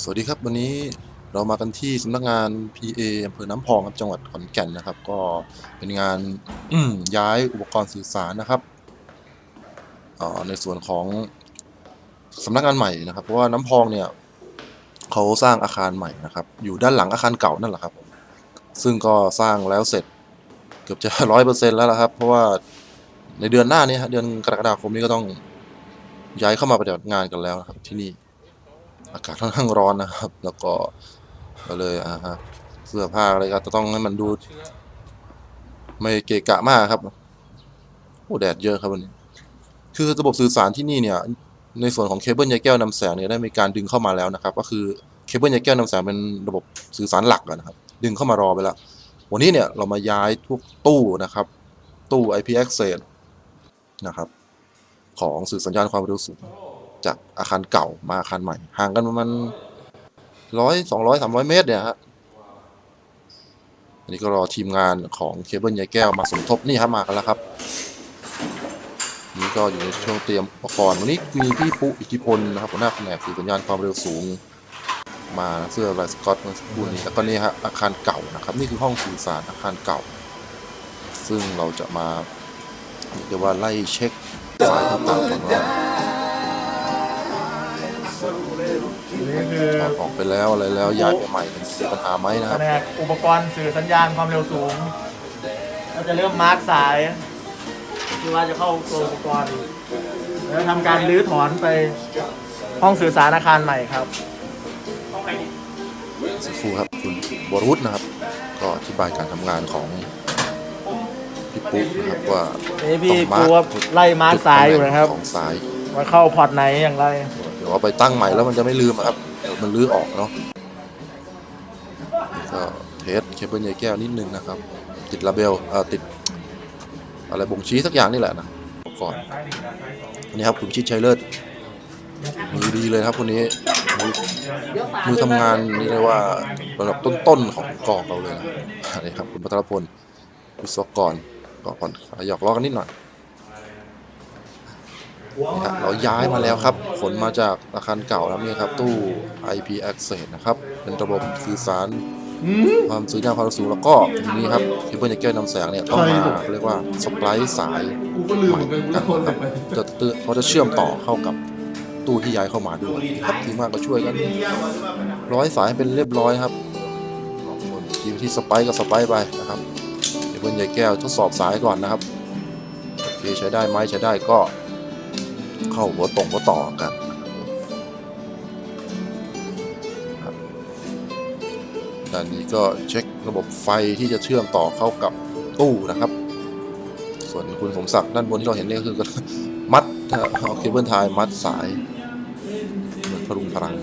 สวัสดีครับวันนี้เรามากันที่สำนักงาน PA อำเภอน้ำพองครับจังหวัดขอนแก่นนะครับ ก็เป็นงานย้ายอุปกรณ์สื่อสารนะครับในส่วนของสำนักงานใหม่นะครับ เพราะว่าน้ำพองเนี่ยเขาสร้างอาคารใหม่นะครับ อยู่ด้านหลังอาคารเก่านั่นแหละครับซึ่งก็สร้างแล้วเสร็จเกือบจะร้อยเปอร์เซ็นต์แล้วละครับ เพราะว่าในเดือนหน้านี้ฮะเดือนกรกฎาคมนี้ก็ต้องย้ายเข้ามาปฏิบัติงานกันแล้วครับที่นี่ อากาศค่อนข้างร้อนนะครับ แล้วก็ก็เลยอ่าฮะเสื้อผ้าอะไรก็จะต้องให้มันดู ไม่เกะกะมากครับโอ้แดดเยอะครับวันนี้ คือระบบสื่อสารที่นี่เนี่ย ในส่วนของเคเบิลใยแก้วนำแสงเนี่ยได้มีการดึงเข้ามาแล้วนะครับ ก็คือเคเบิลใยแก้วนำแสงเป็นระบบสื่อสารหลักอะนะครับ ดึงเข้ามารอไปแล้ววันนี้เนี่ยเรามาย้ายทุกตู้นะครับ ตู้ IP access นะครับ ของสื่อสัญญาณความเร็วสูง จากอาคารเก่ามาอาคารใหม่ ห่างกันประมาณร้อยสองร้อยสามร้อยเมตรเนี่ยฮะอันนี้ก็รอทีมงานของเคเบิลยายแก้วมาสมทบนี่ครับมากันแล้วครับ นี่ก็อยู่ในช่วงเตรียมอุปกรณ์วันนี้มีพี่ปุ๊อิทธิพลนะครับหัวหน้าแผนกสื่อสัญญาณความเร็วสูง มาเสื้อลายสกอตเมื่อสักครู่นี้แล้วก็นี่ฮะอาคารเก่านะครับ นี่คือห้องสื่อสารอาคารเก่า ซึ่งเราจะมาเรียกว่าไล่เช็คสายต่างๆก่อนว่า นี่คือถอดออกไปแล้วอะไรแล้วย้ายไปใหม่มันมีปัญหาไหมนะคแผรับนกอุปกรณ์สื่อสัญญาณความเร็วสูง เราจะเริ่มมาร์กสายที่ว่าจะเข้าตัวอุปกรณ์แล้วทำการรื้อถอนไปห้องสื่อสารอาคารใหม่ครับ สักครู่ครับคุณบรวุฒินะครับ ก็อธิบายการทำงานของพี่ปุ๊กนะครับว่านี่พี่ต้องกูว่าไล่มาร์กสายอยู่นะครับ ของสาย ว่าเข้าพอร์ตไหนอย่างไรเดี๋ยวเอาไปตั้งใหม่แล้วมันจะไม่ลืมอะครับเดี๋ยวมันลื้อออกเนาะนี่ก็เทสเคเบิลใยแก้วนิดนึงนะครับ ติดลาเบลเอ่อติด อะไรบ่งชี้สักอย่างนี่แหละนะก่อนอันนี้ครับคุณชิดชัยเลิศมือดีเลยครับคนนี้มือทำงานนี่เรียกว่าระดับต้นๆของกองเราเลยนะนี่ครับคุณพัทรพลวิศวกรก็ผ่อนหยอกล้อกันนิดหน่อย เราย้ายมาแล้วครับ ขนมาจากอาคารเก่าแล้วนี่ครับ ตู้ IP access นะครับ เป็นระบบสื่อสาร ความสื่อสารความสูงแล้วก็ทีนี้ครับที่เพื่อนจะแก้วนำแสงเนี่ยต้องมาเรียกว่าสปายสายกูก็ลืมเหมือนกันกูกัจะนโทรนะครับไปจะเตือนเขาจะเชื่อมต่อเข้ากับตู้ที่ย้ายเข้ามาด้วยครับทีมงานก็ช่วยกัน ร้อยสายให้เป็นเรียบร้อยครับส่วนทีมที่สไปายก็สไปายไปนะครับเดี๋ยวเพื่อนใหญ่แก้วทดสอบสายก่อนนะครับโอเคใช้ได้ไหมใช้ได้ก็ เข้าหัวตรงหัวต่อกันครับด้านนี้ก็เช็คระบบไฟที่จะเชื่อมต่อเข้ากับตู้นะครับ ส่วนคุณสมศักดิ์ด้านบนที่เราเห็นนี่ก็คือมัดเอาเคเบิลไทยมัดสายเหมือนพรุงพลัง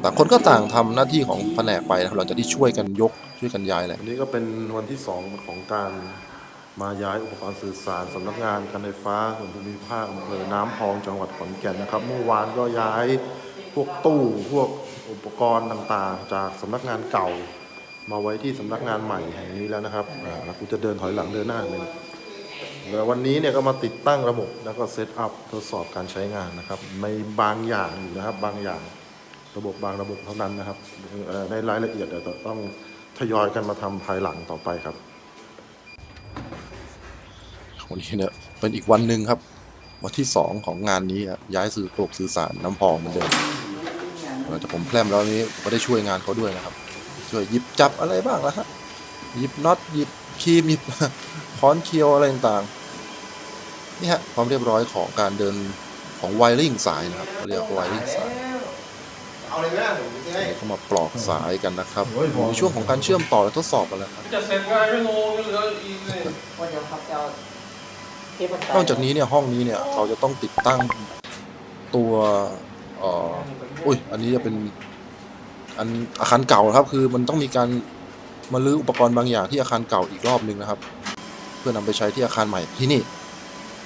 แต่คนก็ต่างทำหน้าที่ของแผนกไปนะครับหลังจากที่ช่วยกันยกช่วยกันย้ายแหละวันนี้ก็เป็นวันที่สองของการ มาย้ายอุปกรณ์สื่อสารสำนักงานการไฟฟ้าส่วนภูมิภาคอำเภอน้ำพองจังหวัดขอนแก่นนะครับ เมื่อวานก็ย้ายพวกตู้พวกอุปกรณ์ต่างๆ จากสำนักงานเก่า มาไว้ที่สำนักงานใหม่แห่งนี้แล้วนะครับอ่าแล้วกูจะเดินถอยหลังเดินหน้าเลยแล้ววันนี้เนี่ยก็มาติดตั้งระบบแล้วก็เซตอัพทดสอบการใช้งานนะครับ ในบางอย่างอยู่นะครับบางอย่างระบบบางระบบเท่านั้นนะครับในรายละเอียดเดี๋ยวต้องทยอยกันมาทำภายหลังต่อไปครับ วันนี้เนี่ยเป็นอีกวันหนึ่งครับ วันที่สองของงานนี้ครับย้ายสื่อระบบสื่อสารน้ำพองเหมือนเดิมหลังจากผมแพร่มแล้วนี้ผมก็ได้ช่วยงานเขาด้วยนะครับ ช่วยหยิบจับอะไรบ้างละฮะหยิบน็อตหยิบครีมหยิบค้อนเคียวอะไรต่างๆนี่ฮะความเรียบร้อยของการเดินของไวริงสายนะครับเขาเรียกไวริงสายเอาเลยไหมล่ะผมจะให้เข้ามาปลอกสายกันนะครับในช่วงของการเชื่อมต่อและทดสอบกันแล้วครับจะเสร็จง่ายไม่งงเหลืออีกเลยว่าเดี๋ยวครับจะเอาเทป นอกจากนี้เนี่ยห้องนี้เนี่ยเราจะต้องติดตั้งตัวเอ่ออุ้ยอันนี้จะเป็นอันอาคารเก่าครับ คือมันต้องมีการมาลื้ออุปกรณ์บางอย่างที่อาคารเก่าอีกรอบหนึ่งนะครับ เพื่อนำไปใช้ที่อาคารใหม่ที่นี่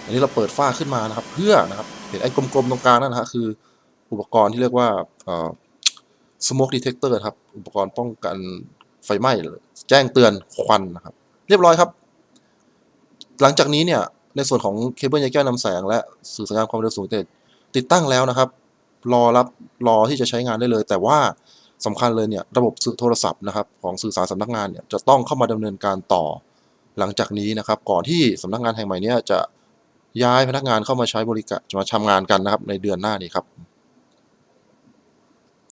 อันนี้เราเปิดฝ้าขึ้นมานะครับ เพื่อนะครับเห็นไอ้กลมๆตรงกลางนั่นนะฮะคือ อุปกรณ์ที่เรียกว่าเอ่อ smoke detector ครับ อุปกรณ์ป้องกันไฟไหม้แจ้งเตือนควันนะครับ เรียบร้อยครับ หลังจากนี้เนี่ย ในส่วนของเคเบิลใยแก้วนำแสง และสื่อสัญญาณความเร็วสูงเตติดตั้งแล้วนะครับ รอรับรอที่จะใช้งานได้เลย แต่ว่าสำคัญเลยเนี่ยระบบสื่อโทรศัพท์นะครับของสื่อสารสำนักงานเนี่ยจะต้องเข้ามาดำเนินการต่อหลังจากนี้นะครับ ก่อนที่สำนักงานแห่งใหม่เนี้จะย้ายพนักงานเข้ามาใช้บริการจะมาทำงานกันนะครับในเดือนหน้านี้ครับ